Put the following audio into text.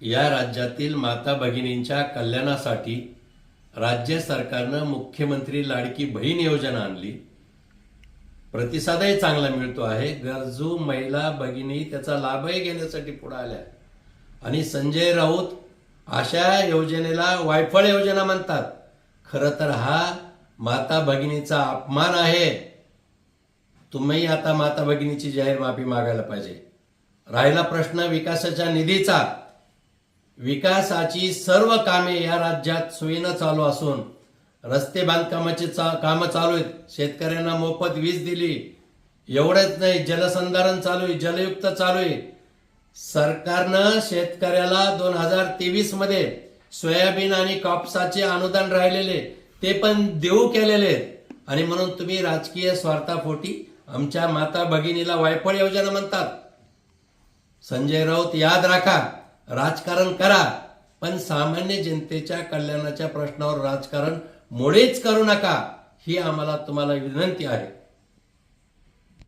या राज्यातील माता भगिनींच्या कल्याणासाठी राज्य सरकारनं मुख्यमंत्री लाडकी बहीण योजना आणली. प्रतिसादही चांगला मिळतो आहे. गरजू महिला भगिनी त्याचा लाभही घेण्यासाठी पुढे आल्या. आणि संजय राऊत अशा योजनेला वायफळ योजना म्हणतात. खरं तर हा माता भगिनीचा अपमान आहे. तुम्ही आता माता भगिनीची जाहीर माफी मागायला पाहिजे. राहिला प्रश्न विकासाच्या निधीचा. विकासाची सर्व कामे या राज्यात सोयीनं चालू असून रस्ते बांधकामाची चा कामं चालू आहेत. शेतकऱ्यांना मोफत वीज दिली. एवढंच नाही जलसंधारण चालू आहे जलयुक्त चालू आहे. सरकारनं शेतकऱ्याला दोन हजार तेवीसमध्ये सोयाबीन आणि कापसाचे अनुदान राहिलेले ते पण देऊ केलेले आहेत. आणि म्हणून तुम्ही राजकीय स्वार्थापोटी आमच्या माता भगिनीला वायफळ योजना म्हणतात. संजय राऊत याद राखा. राजकारण करा पण सामान्य जनतेच्या कल्याणाच्या प्रश्नावर राजकारण मुळेच करू नका ही आम्हाला तुम्हाला विनंती आहे.